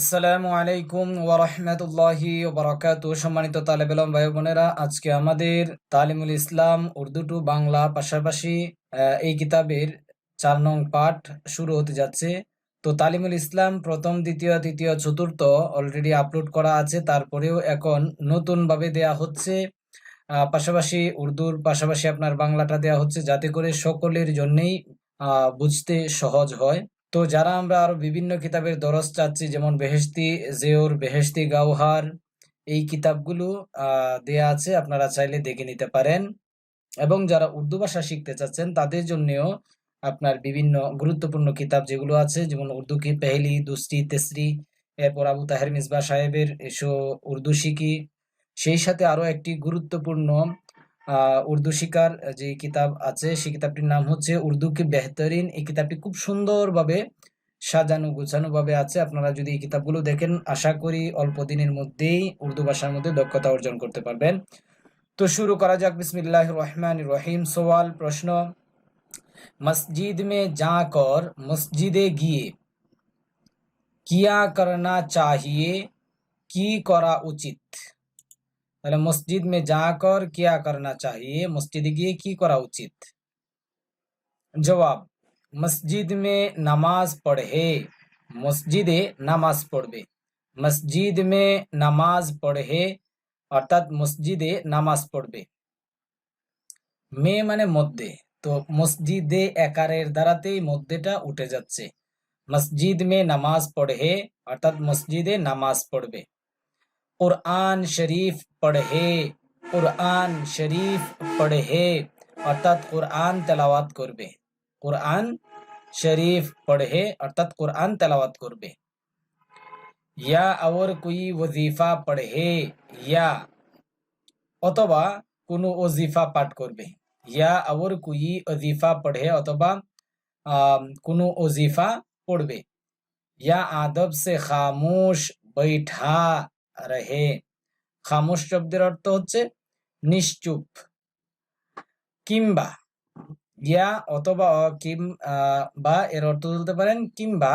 আসসালামু আলাইকুম ওরহমতুল্লাহি ওবরাকাতু সম্মানিত তালেব আলম ভাই বোনেরা আজকে আমাদের তালিমুল ইসলাম উর্দু টু বাংলা পাশাপাশি এই কিতাবের চার নং পাঠ শুরু হতে যাচ্ছে। তো তালিমুল ইসলাম প্রথম, দ্বিতীয়, তৃতীয়, চতুর্থ অলরেডি আপলোড করা আছে। তারপরেও এখন নতুন ভাবে দেয়া হচ্ছে। পাশাপাশি উর্দুর পাশাপাশি আপনার বাংলাটা দেয়া হচ্ছে যাতে করে সকলের জন্যই বুঝতে সহজ হয়। তো যারা আমরা আরও বিভিন্ন কিতাবের দরজ চাচ্ছি, যেমন বেহেশতি জেওর, বেহেশতি গাওহার, এই কিতাবগুলো দেয়া আছে, আপনারা চাইলে দেখে নিতে পারেন। এবং যারা উর্দু ভাষা শিখতে চাচ্ছেন, তাদের জন্যও আপনার বিভিন্ন গুরুত্বপূর্ণ কিতাব যেগুলো আছে, যেমন উর্দু কি পেহলি দুসরি তেসরি, এরপর আবু তাহের মিসবা সাহেবের এসো উর্দু শিখি। সেই সাথে আরও একটি গুরুত্বপূর্ণ উর্দু শিকার যে কিতাব আছে, সেই কিতাবটির নাম হচ্ছে উর্দু কি বেহতরিন। এই কিতাবটি খুব সুন্দরভাবে সাজানো গোছানো ভাবে আছে। আপনারা যদি এই কিতাবগুলো দেখেন, আশা করি অল্প দিনের মধ্যেই উর্দু ভাষার মধ্যে দক্ষতা অর্জন করতে পারবেন। তো শুরু করা যাক। বিসমিল্লাহ রহমান রহিম। সওয়াল, প্রশ্ন। মসজিদ মে যা কর, মসজিদে গিয়ে। কিয়া করনা চাহিয়ে, কি করা উচিত? তাহলে মসজিদ মে যাকর কিয়া করনা চাহিয়ে মসজিদে গিয়ে কি করা উচিত জবাব মসজিদ মে নামাজ পড়ে মসজিদে নামাজ পড়বে মসজিদ মে নামাজ পড়ে অর্থাৎ মসজিদে নামাজ পড়বে মে মানে মধ্যে তো মসজিদে একারের দ্বারাতেই মধ্যেটা উঠে যাচ্ছে মসজিদ মে নামাজ পড়ে অর্থাৎ মসজিদে নামাজ পড়বে কুরআন শরীফ পড়ে কুরআন শরীফ পড়ে অর্থাৎ কুরআন তেলাওয়াত করবে কুরআন শরীফ পড়ে অর্থাৎ কুরআন তেলাওয়াত করবে या और कोई वजीफा पढ़े या অথবা কোনো ওজিফা পাঠ করবে ইয়া আওর কুই ওজিফা পড়ে অথবা আম, কোনো ওজিফা পড়বে ইয়া আদব সে খামোশ বৈঠা রহে খামোশ শব্দের অর্থ হচ্ছে নিশ্চুপ। কিংবা ইয়া অথবা কিম বা এর অর্থ বলতে পারেন কিংবা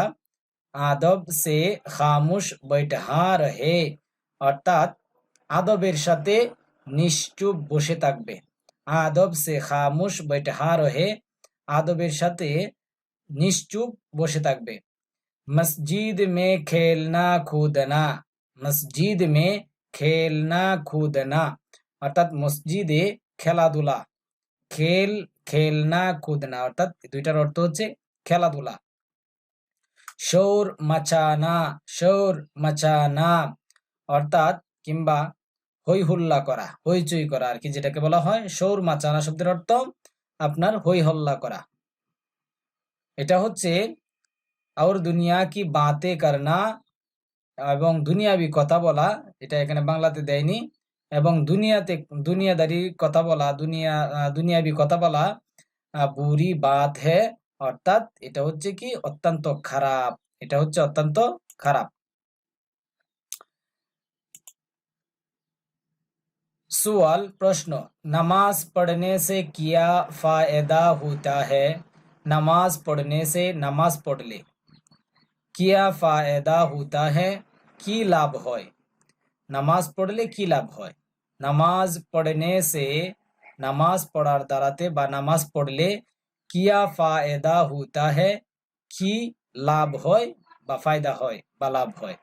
আদব সে খামোশ বৈঠা রহে অর্থাৎ আদবের সাথে নিশ্চুপ বসে থাকবে। আদব সে খামোশ বৈঠা রহে আদবের সাথে নিশ্চুপ বসে থাকবে। মসজিদ মে খেলনা খুদনা মসজিদ মে খেলনা খুদনা, অর্থাৎ মসজিদে খেলাধুলা। খেল, খেলনা খুদনা, অর্থাৎ দুইটার অর্থ হচ্ছে খেলাধুলা। শৌর মাচানা শৌর মাচানা, অর্থাৎ কিংবা হই হুল্লা করা হইচই করা আর কি, যেটাকে বলা হয় শৌর মাচানা শব্দের অর্থ আপনার হই হল্লা করা। এটা হচ্ছে আর দুনিয়া কি বাতে করনা এবং দুনিয়াবি কথা বলা, এটা এখানে বাংলাতে দেয়নি, এবং দুনিয়াতে, দুনিয়াদারি কথা বলা, দুনিয়া দুনিয়াবি কথা বলা বুড়ি বাত হে, অর্থাৎ এটা হচ্ছে কি অত্যন্ত খারাপ, এটা হচ্ছে অত্যন্ত খারাপ। সুয়াল, প্রশ্ন, নামাজ পড়নে সে কিয়া ফায়দা হতা হে? নামাজ পড়নে সে নামাজ পড়লে। क्या फायदा होता है কি লাভ হয় নামাজ পড়লে কি লাভ হয় নামাজ পড়নে সে নামাজ পড়ার দ্বারাতে বা নামাজ পড়লে কিয়া ফায়দা হুতা হে কি লাভ হয় বা ফায়দা হয় বা লাভ হয়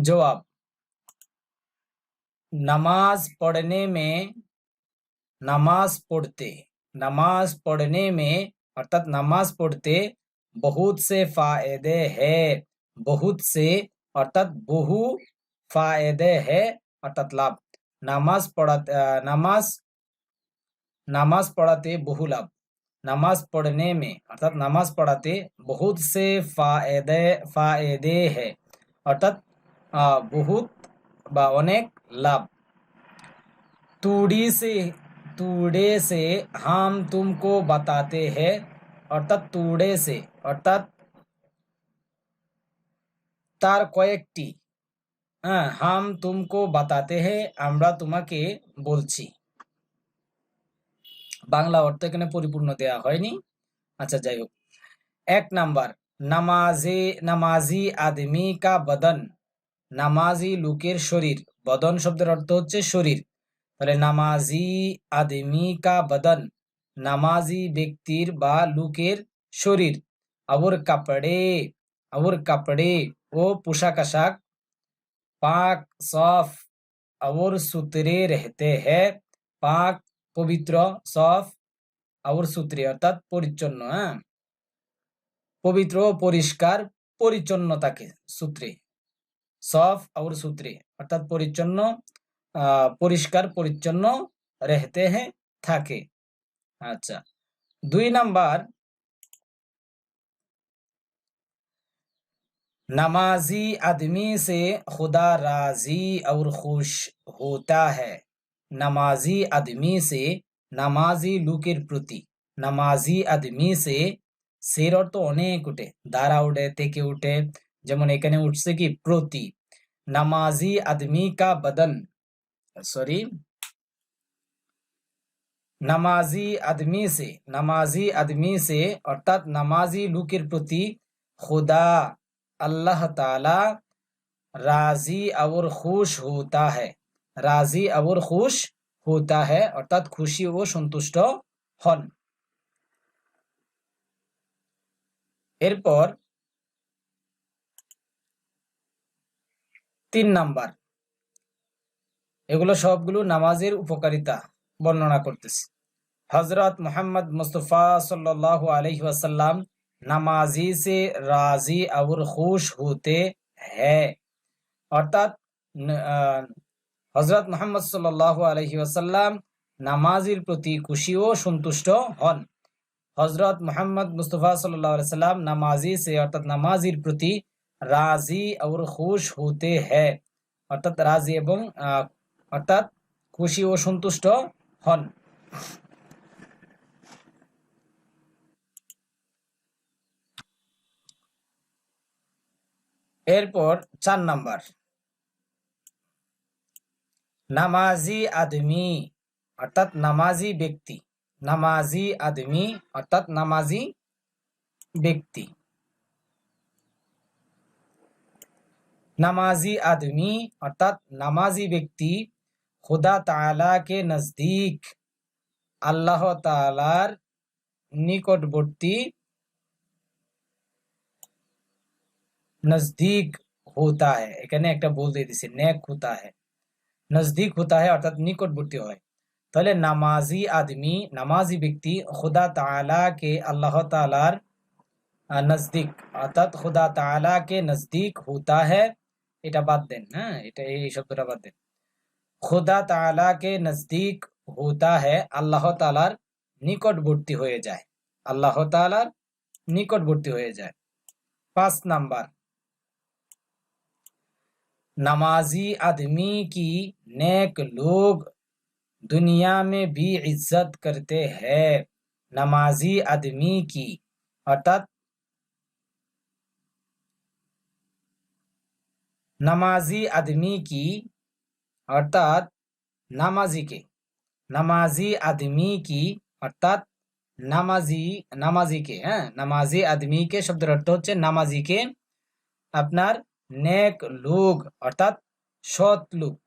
জবাব नमाज पढ़ने में नमाज पढ़ते नमाज पढ़ने में अर्थात नमाज पढ़ते बहुत से फायदे है बहुत से अर्थात বহু फायदे है अर्थात लाभ नामाज पढ़ाते अ, नामाज नामाज पढ़ाते বহু লাভ नामाज पढ़ने में अर्थात नामाज पढ़ाते बहुत से फायदे फायदे है অর্থাৎ আহ, বহুত বা অনেক লাভ तूड़ी से तूड़े से हम तुमको बताते हैं অর্থাৎ তুড়ে অর্থাৎ তার কয়েকটি হ্যাঁ হাম তুমকো বাতাতে হে, আমরা তোমাকে বলছি। বাংলা অর্থ এখানে পরিপূর্ণ দেয়া হয়নি। আচ্ছা যাই হোক। এক নাম্বার, নামাজে, নামাজি আদমি কা বদন। নামাজি লোকের শরীর, বদন শব্দের অর্থ হচ্ছে শরীর। তাহলে নামাজি আদমি কা বদন। নামাজি ব্যক্তির বা লোকের শরীর। আবর কাপড়ে আবর কাপড়ে ও পোশাক আশাক। পাক, সফ, আবর সুতরে রহতে হ্যাঁ পাক, পবিত্র, সফ, আবর সূত্রে অর্থাৎ পরিচ্ছন্ন হ্যাঁ? পবিত্র, পরিষ্কার, পরিচ্ছন্নতাকে সূত্রে। সফ আর সূত্রে অর্থাৎ পরিচ্ছন্ন পরিষ্কার, পরিচ্ছন্ন রেহতে হ্যাঁ থাকে। আচ্ছা দুই নাম্বার नमाजी आदमी से खुदा राजी और खुश होता है नमाजी आदमी से নামাজি লোকের প্রতি নামাজি আদমি সে সের অর্থ অনেক উঠে দ্বারা উঠে থেকে উঠে যেমন এখানে উঠছে কি প্রতি নামাজি আদমি কা বদন সরি নামাজি আদমি সে নামাজি আদমি সে অর্থাৎ নামাজি লোকের প্রতি খুদা আল্লাহ তালা রাজি আবর খুশ হতা হ্যায় রাজি আবর খুশ হতা হ্যায় অর্থাৎ খুশি ও সন্তুষ্ট হন। এরপর তিন নাম্বার। এগুলো সবগুলো নামাজের উপকারিতা বর্ণনা করতেছে। হজরত মোহাম্মদ মুস্তফা সাল্লাহ আলহিহাসাল্লাম নামাজি সে রাজি और খুশ হতে হ্যাঁ অর্থাৎ হজরত মোহাম্মদ সাল্লাহ আলহি আসাল্লাম নামাজির প্রতি খুশি ও সন্তুষ্ট হন হজরত মোহাম্মদ মুস্তফা সাল্লাম নামাজি সে অর্থাৎ নামাজির প্রতি রাজি और খুশ হতে হ্যাঁ অর্থাৎ রাজি এবং অর্থাৎ খুশি ও সন্তুষ্ট হন এরপর চার নাম্বার। নামাজি আদমি, অর্থাৎ নামাজি ব্যক্তি। নামাজি আদমি, অর্থাৎ নামাজি ব্যক্তি। নামাজি আদমি, অর্থাৎ নামাজি ব্যক্তি খুদা তালা কে নজদীক, আল্লাহ তালার নিকটবর্তী নজদীক होता है এখানে একটা বল দিয়ে দিছে নেক होता है নজদীক होता है অর্থাৎ নিকটবর্তী হয় তাহলে নামাজি আদমি নামাজি ব্যক্তি খুদা তাআলা কে আল্লাহ তাআলার নজদীক অর্থাৎ খুদা তাআলা কে নজদীক होता है এটা বাদ দেন হ্যাঁ এটা এই শব্দটা বাদ দেন খুদা তাআলা কে নজদীক होता है আল্লাহ তাআলার নিকটবর্তী হয়ে যায় আল্লাহ তাআলার নিকটবর্তী হয়ে যায় পাঁচ নাম্বার नमाजी आदमी की नेक लोग दुनिया में भी इज्जत करते हैं नमाजी आदमी की अर्थात नमाजी आदमी की अर्थात नामाजी के नमाजी आदमी की अर्थात নামাজি নামাজিকে হ্যাঁ নামাজি আদমিকে শব্দের অর্থ হচ্ছে নামাজিকে আপনার নেক লোক অর্থাৎ সৎ লোক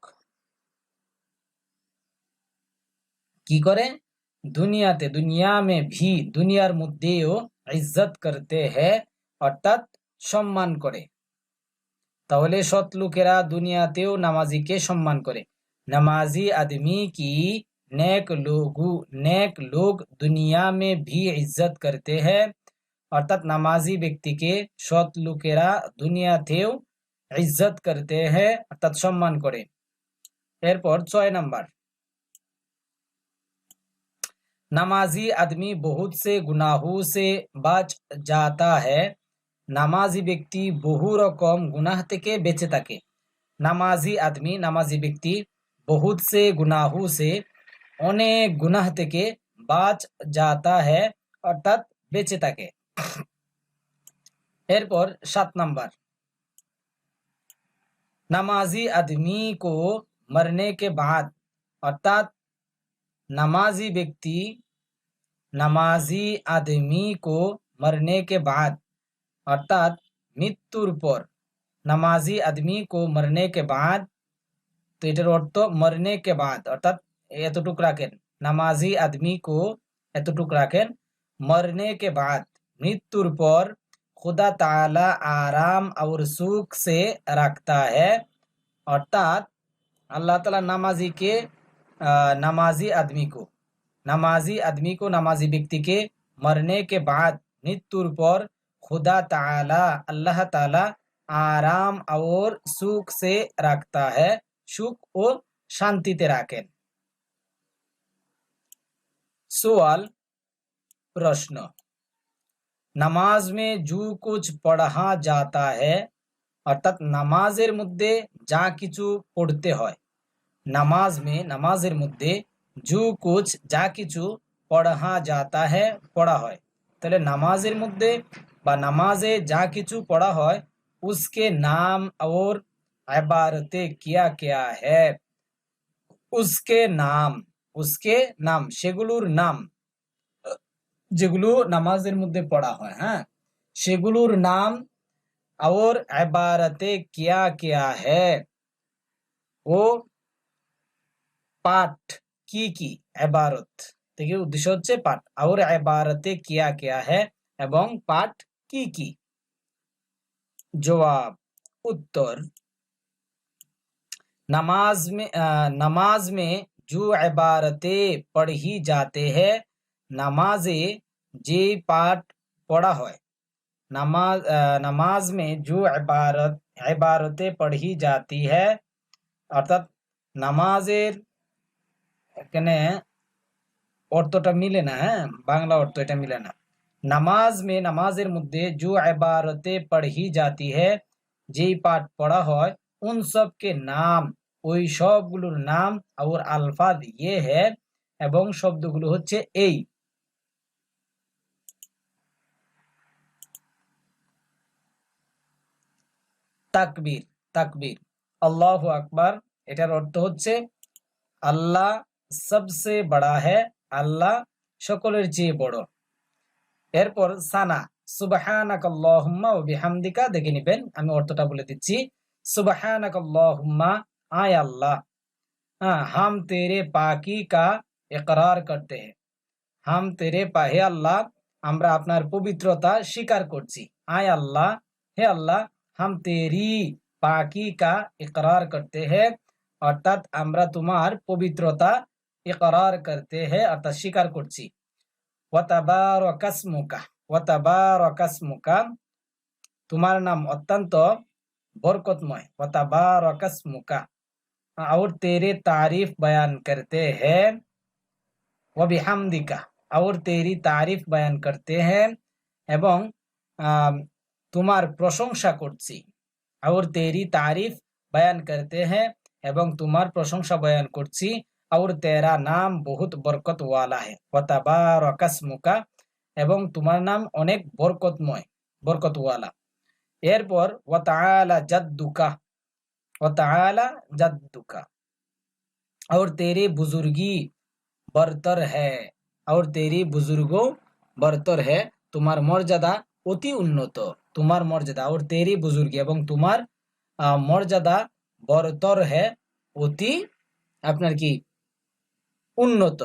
কি করে দুনিয়াতে দুনিয়া মে ভি দুনিয়ার মধ্যেও ইজ্জত করতে হ্যাঁ অর্থাৎ সম্মান করে তাহলে সৎ লোকেরা দুনিয়াতেও নামাজিকে সম্মান করে নামাজি আদমি কি নেক লোগু নেক লোক দুনিয়া মে ভি ইজ্জত করতে হ্যাঁ অর্থাৎ নামাজি ব্যক্তিকে সৎ লোকেরা দুনিয়াতেও इज्जत करते हैं अर्थात सम्मान करे एरपर छय नंबर नमाजी आदमी बहुत से गुनाहों से बच जाता है নামাজি ব্যক্তি বহু রকম গুনাহ থেকে বেঁচে থাকে নামাজি আদমি নামাজি ব্যক্তি বহুত সে গুনাহু সে অনেক গুনাহ থেকে বাচ যাতা है অর্থাৎ বেঁচে থাকে এরপর সাত নাম্বার नमाजी आदमी को मरने के बाद अर्थात नमाजी व्यक्ति नमाजी आदमी को मरने के बाद অর্থাৎ মৃত্যুর পর নামাজি আদমি কো মরনে কে বাদ তো এটার অর্থ মরনে কে বাদ অর্থাৎ এতটুক রাখেন নামাজি আদমি কো এতটুক রাখেন মরনে কে বাদ মৃত্যুর পর खुदा ताला आराम और सुख से रखता है। अर्थात अल्लाह ताला नमाजी के नमाजी आदमी को, नमाजी आदमी को, नमाजी व्यक्ति के मरने के बाद मृत्यु पर खुदा ताला, अल्लाह ताला आराम और सुख से रखता है। सुख और शांति से रखें। सवाल, प्रश्न। নামাজ মে জু কুছ পড়া যাতা হ্যায় অর্থাৎ নামাজের মধ্যে যা কিছু পড়তে হয় নামাজ মে নামাজের মধ্যে জু কুছ যা কিছু পড়া যাতা হ্যায় পড়া হয় তাহলে নামাজের মধ্যে বা নামাজে যা কিছু পড়া হয় उसके नाम और इबारतें क्या क्या है उसके नाम उसके নাম সেগুলোর নাম যেগুলো নামাজের মধ্যে পড়া হয় হ্যাঁ সেগুলোর নাম और इबारतें क्या क्या है ও পাঠ কি কি এবারত থেকে উদ্দেশ্য হচ্ছে পাঠ और इबारतें क्या क्या है এবং পাঠ কি কি জবাব उत्तर नमाज में अ, नमाज में जो इबारतें पढ़ी जाते हैं नमाजे जे पाठ पढ़ा হয় नमाज अ, नमाज में जो इबारत इबारतें पढ़ी जाती है অর্থাৎ নামাজের এখানে অর্থটা মিলে না হ্যাঁ বাংলা অর্থ এটা মিলে না নামাজ মে নামাজের মধ্যে जो इबारतें पढ़ी जाती है যেই পাঠ পড়া হয় উন সব কে নাম ওই সবগুলোর নাম আর আলফাদ ইয়ে হে এবং শব্দগুলো হচ্ছে এই তাকবীর তাকবীর। আল্লাহ আকবার, এটার অর্থ হচ্ছে আল্লাহ সবসে বড়া হ্যাঁ আল্লাহ সকলের চেয়ে বড়। এরপর সানা সুবাহিকা দেখে নিবেন, আমি অর্থটা বলে দিচ্ছি। আয় আল্লাহ। হ্যাঁ হাম তেরে পাকি কা একরার করতে হাম তেরে পা, হে আল্লাহ, আমরা আপনার পবিত্রতা স্বীকার করছি। আয় আল্লাহ, হে আল্লাহ हम तेरी पाकी का इकरार करते हैं অর্থাৎ আমরা তোমার পবিত্রতা ইকরার করতে হে অর্থাৎ স্বীকার করছি ওয়াতাবারাকাসমুকা ওয়াতাবারাকাসমুকা তোমার নাম অত্যন্ত বরকতময় ওয়াতাবারাকাসমুকা और तेरे तारीफ बयान करते हैं व बिहामदिका और तेरी तारीफ बयान करते हैं এবং আহ, তোমার প্রশংসা করছি और तेरी तारीफ बयान करते हैं এবং তোমার প্রশংসা বয়ান করছি और तेरा नाम बहुत बरकत वाला है ওয়াতাবারাকাসমুকা এবং তোমার নাম অনেক বরকতময় বরকতওয়ালা এরপর ওয়াতাআলা জাদ্দুকা ওয়াতাআলা জাদ্দুকা और तेरी बुजुर्गी बरतर है और तेरी बुजुर्गो बरतर है তোমার মর্যাদা অতি উন্নত তোমার মর্যাদা ওর তেরি বুজুর্গি এবং তোমার মর্যাদা বরতর হে অতি আপনার কি উন্নত,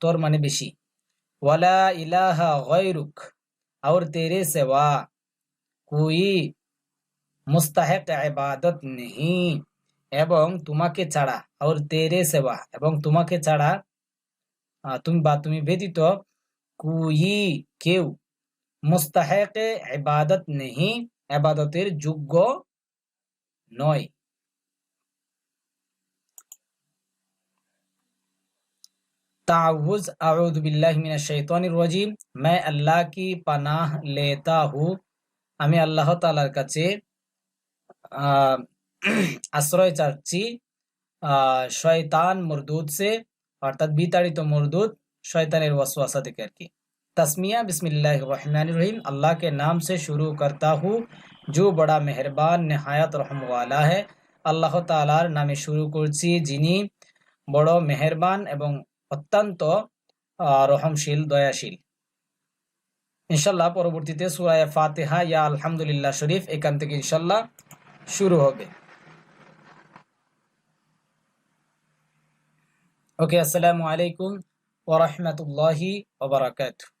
তোর মানে বেশি। ওয়ালা ইলাহা গৈরুক আর তেরে সেবা কুই মুস্তাহেক ইবাদত নেহি। এবং তোমাকে ছাড়া, আর তেরে সেবা এবং তোমাকে ছাড়া তুমি বা তুমি ব্যতীত কুই কেউ মুস্তাহেক ইবাদত নেহি ইবাদতের যোগ্য নয় तावुज अऊद बिल्लाहि मिनश शैतानिर रजीम मैं अल्लाह की पनाह लेता हूँ আমি আল্লাহ তাআলার কাছে আহ, আশ্রয় চাচ্ছি আহ, শয়তান মরদুদ সে অর্থাৎ বিতাড়িত মরদুদ শয়তানের ওয়াসওয়াসা থেকে আর কি तस्मिया बिस्मिल्लाह रहमान रहीम अल्लाह के नाम से शुरू करता हूँ जो बड़ा मेहरबान नहायत रहम वाला है আল্লাহ তাআলার নামে শুরু করছি যিনি বড় মেহেরবান এবং অত্যন্ত আহ, রহমশীল দয়াশীল ইনশাল্লাহ পরবর্তীতে সুরায় ফাতেহা ইয়া আলহামদুলিল্লাহ শরীফ এখান থেকে ইনশাল্লাহ শুরু হবে ওকে আসসালামু আলাইকুম ওয়া রাহমাতুল্লাহি ওয়া বারাকাতুহু